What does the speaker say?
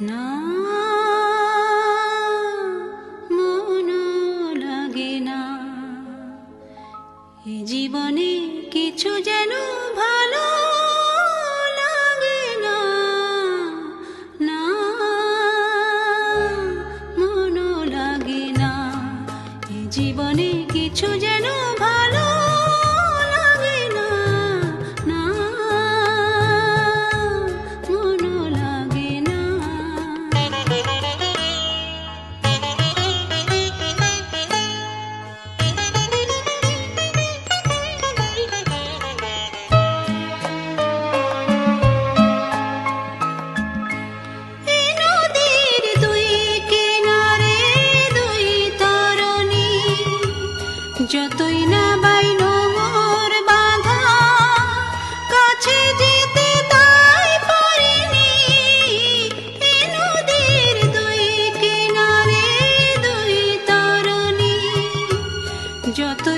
না লাগে না। জীবনে কিছু যেন идет